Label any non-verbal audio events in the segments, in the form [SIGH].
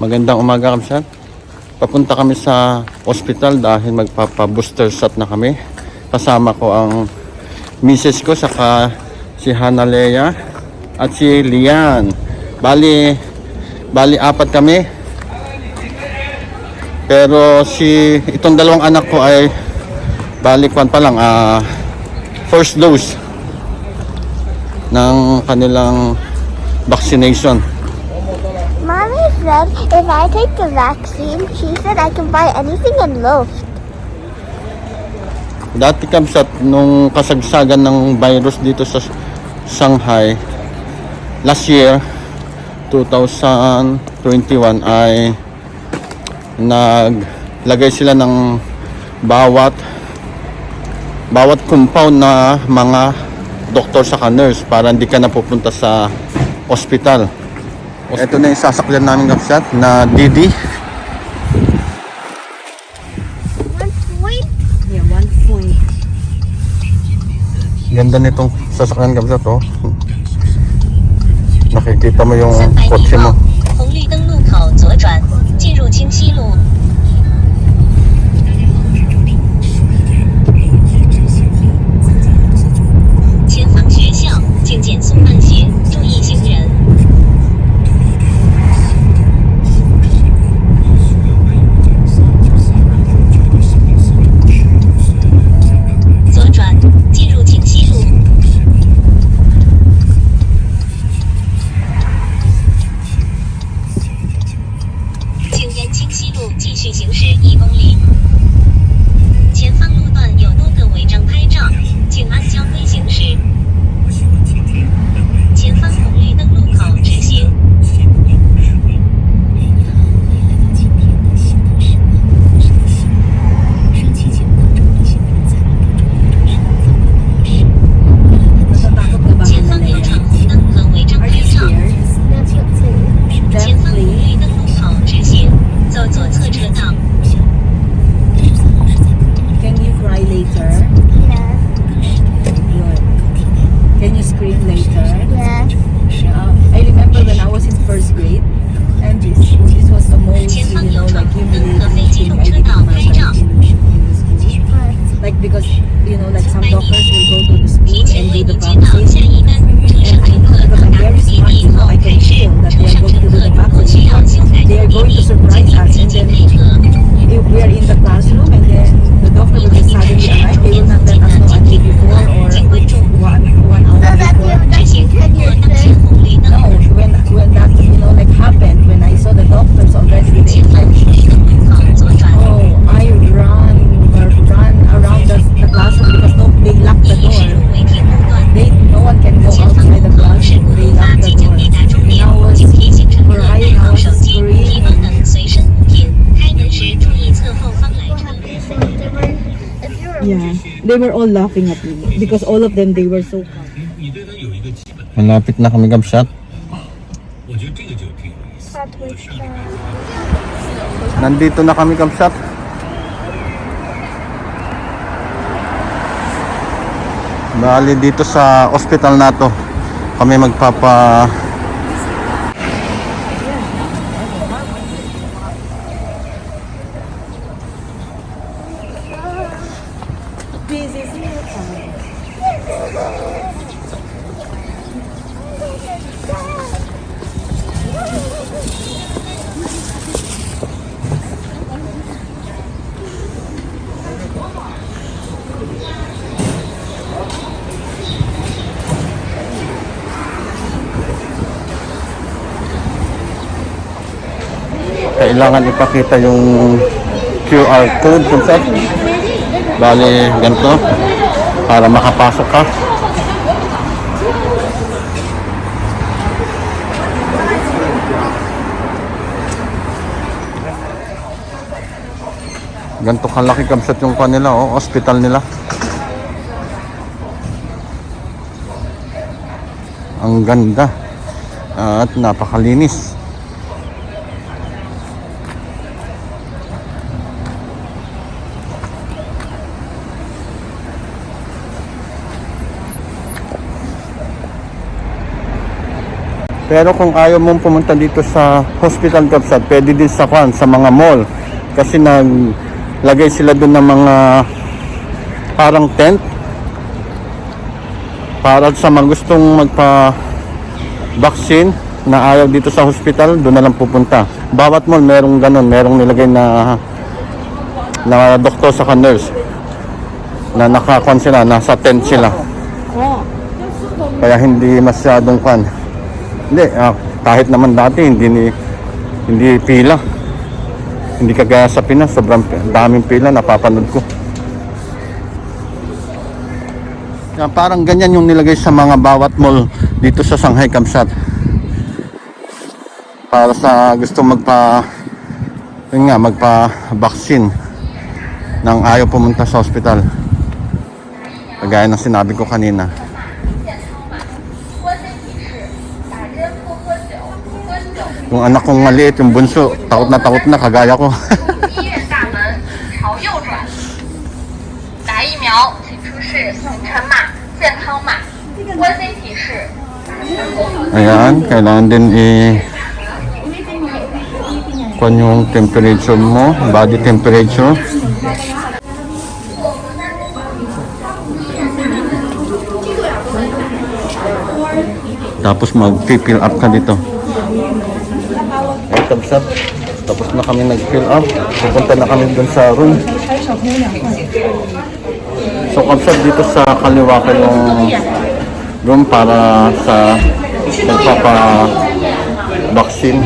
Magandang umaga kamsat. Papunta kami sa ospital dahil magpapa-booster shot na kami. Kasama ko ang misis ko saka si Hana Lea at si Lian. Bali, bali apat kami. Pero si itong dalawang anak ko ay bali kwan pa lang ah, first dose ng kanilang vaccination. Said if I take the vaccine, she said I can buy anything in Lowe's. Dati kamsat nung kasagsagan ng virus dito sa Shanghai last year 2021 ay naglagay sila ng bawat bawat compound na mga doktor sa nurse para hindi ka na pupunta sa ospital. Ito na yung sasakyan namin kapsat na Didi. One point. Yeah, one point. Ganda nitong sasakyan kapsat oh. Nakikita mo yung 三百米 kotse mo. 后，红绿灯路口左转，进入清溪路。前方学校，请减速慢行，注意行 like you really change everything by. Like because, you know, like some doctors will go to the school and do the practice. And I know because I'm feel that they are going to do the practice. They are going to surprise us and then if we are in the classroom and then the doctor just suddenly arrive, they will not let us know until before or one, one hour before. No, when, when that, you know, like happened, when I saw the doctor, they were all laughing at me because all of them they were so calm. Malapit na kami gabshot. Nandito na kami gabshot. Bali dito sa ospital na to kami magpapa kailangan ipakita yung QR code kung saan. Bali, ganito. Para makapasok ka. Ganito kalaki kamsat yung kanila, oh, hospital nila. Ang ganda. At napakalinis. Pero kung ayaw mong pumunta dito sa hospital kapsat, pwede din sa kwan, sa mga mall. Kasi naglagay sila doon ng mga parang tent para sa mga gustong magpa vaccine na ayaw dito sa hospital, doon na lang pupunta. Bawat mall merong ganun, merong nilagay na na doktor sa nurse na nakakon sila, nasa tent sila. Kaya hindi masyadong kwan. Hindi, ah, kahit naman dati hindi ni hindi pila. Hindi kagaya sa Pinas, sobrang daming pila napapanood ko. Kaya parang ganyan yung nilagay sa mga bawat mall dito sa Shanghai Kamsat. Para sa gusto magpa yun nga, magpa-vaccine nang ayaw pumunta sa hospital. Kagaya ng sinabi ko kanina. Yung anak kong maliit, yung bunso, takot na takot na, kagaya ko. [LAUGHS] Ayan, kailangan din i kuan yung temperature mo, body temperature. Tapos mag-fill up ka dito. Ay, tapos Tapos na kami nag-fill up. Pupunta na kami dun sa room. So, kapsat dito sa kaliwa ko yung room para sa magpapa-vaccine.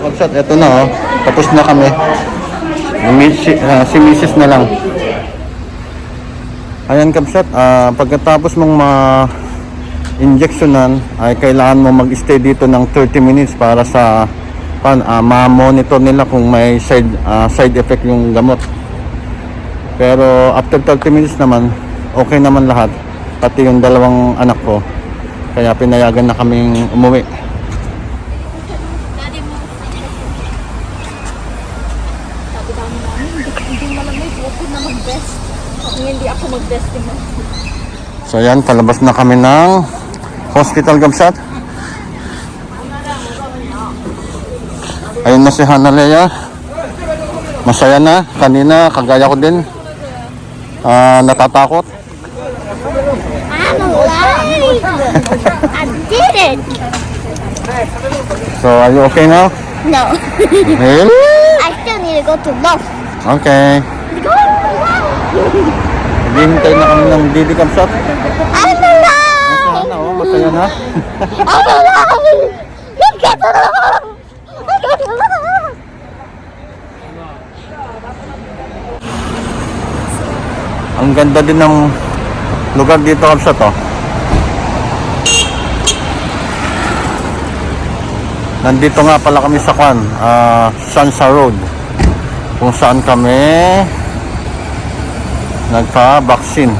Kapsat, eto na oh. Tapos na kami. Mi- Si, ah, si Mrs. na lang. Ayan Kapsat, ah, pagkatapos mong ma injectionan ay kailangan mo mag-stay dito ng 30 minutes para sa pan ah, ma-monitor nila kung may side ah, side effect yung gamot. Pero after 30 minutes naman, okay naman lahat. Pati yung dalawang anak ko. Kaya pinayagan na kaming umuwi. So yan, palabas na kami ng hospital gamsat. Ayun na si Hana Lea. Masaya na. Kanina, kagaya ko din. Ah, natatakot. I'm alive! I did it! So, are you okay now? No. Really? I still need to go to Lowe's. Okay. Go! Hintay na kami ng Didi Kamsat. I'm alive! Masaya na. To get to the Ang ganda din ng lugar dito Kamsat, oh. Nandito nga pala kami sa Kwan, ah, Sansa Road. Kung saan kami nagpa-vaccine.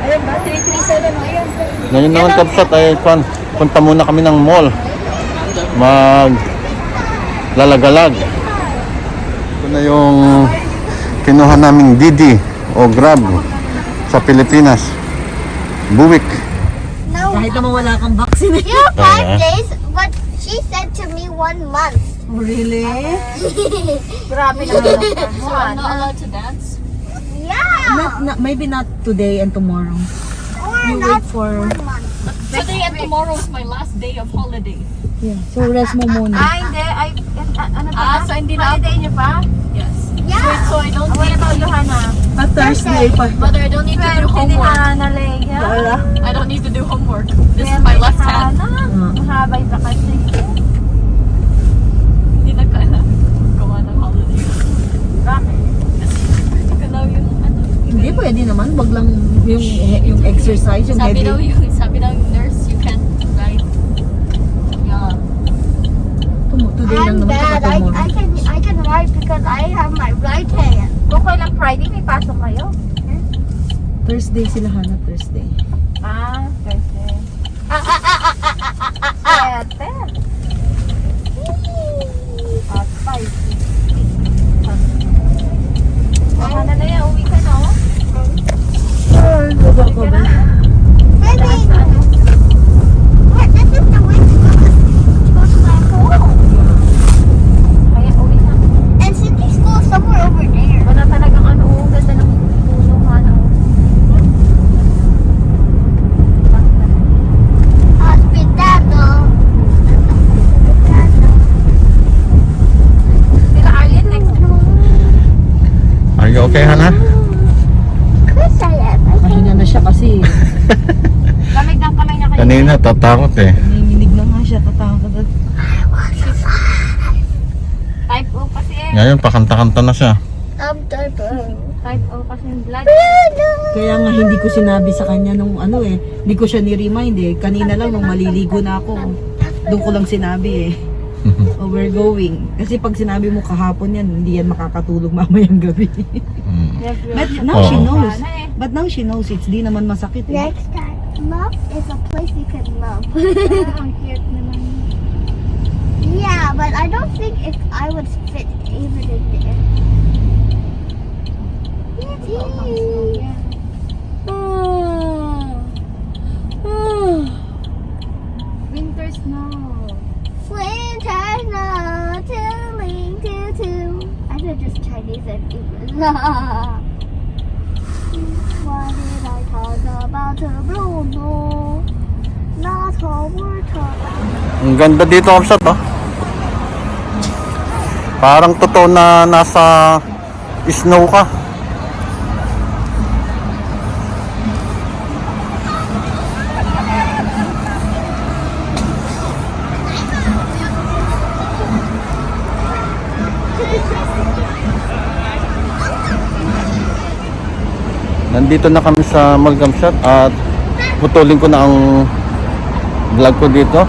Ayun ba? 337 o ayan. Ngayon naman kapsat ay Kwan, punta muna kami ng mall. Mag lalagalag. Ito na yung kinuha naming Didi o Grab sa Pilipinas. Buwik. No, Kahit naman wala kang vaccine. [LAUGHS] you're five Uh-huh. days, but she said to me one month. really? [LAUGHS] Grabe na So I'm not allowed to dance? yeah! Not, not, maybe not today and tomorrow. You wait for... Today and tomorrow is my last day of holiday. Yeah, so rest mo muna. Ah, hindi. Ay, ano ba? Ah, so hindi na Holiday niyo pa? Yes. Yeah! So I don't need to... Johanna? At Thursday pa. Mother, I don't need to do homework. Wala. I don't need to do homework. This is my left hand. Mahabay pa kasi. Hindi na kaya gawa ng holiday. Bakit? Galaw yung ano. Hindi, pwede naman. Wag lang yung, yung exercise, yung Sabi heavy. daw yung, sabi daw yung nurse, you can't ride. Yeah. Tum- Today lang I'm naman bad. I. I can I can write because I have my right hand. Okay lang Friday may pasok kayo? Thursday sila, Hana. Thursday. Ah, Thursday. Pwede. At five. Ah, na na yan, uwi ka na oh. Are you okay, Hana? Mahina na siya kasi [LAUGHS] Lamig ng kamay niya kayo. Kanina, tatakot eh. nanginginig na nga siya. Tatakot. Type O kasi eh. Ngayon, pakanta-kanta na siya. am turbo. Type O kasi yung blood. Kaya nga hindi ko sinabi sa kanya nung ano eh. Hindi ko siya ni-remind eh. Kanina lang nung maliligo na ako. Doon ko lang sinabi eh. Oh, we're going. Kasi pag sinabi mo kahapon yan, hindi yan makakatulog [LAUGHS] mamayang gabi. Mm. But now she Oo. knows. But now she knows it's di naman masakit eh. Next time. Love is a place you can love. [LAUGHS] Ang cute naman. yeah, but I don't think if I would fit even in there. Yay. Winter snow. Winter snow, tooling too too. I know just Chinese and English. What did I talk about Bruno? Not a word of Ang ganda dito, Kamsat, oh. Parang totoo na nasa snow ka. Nandito na kami sa Malgamsat at putulin ko na ang vlog ko dito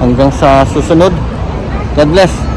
hanggang sa susunod. God bless.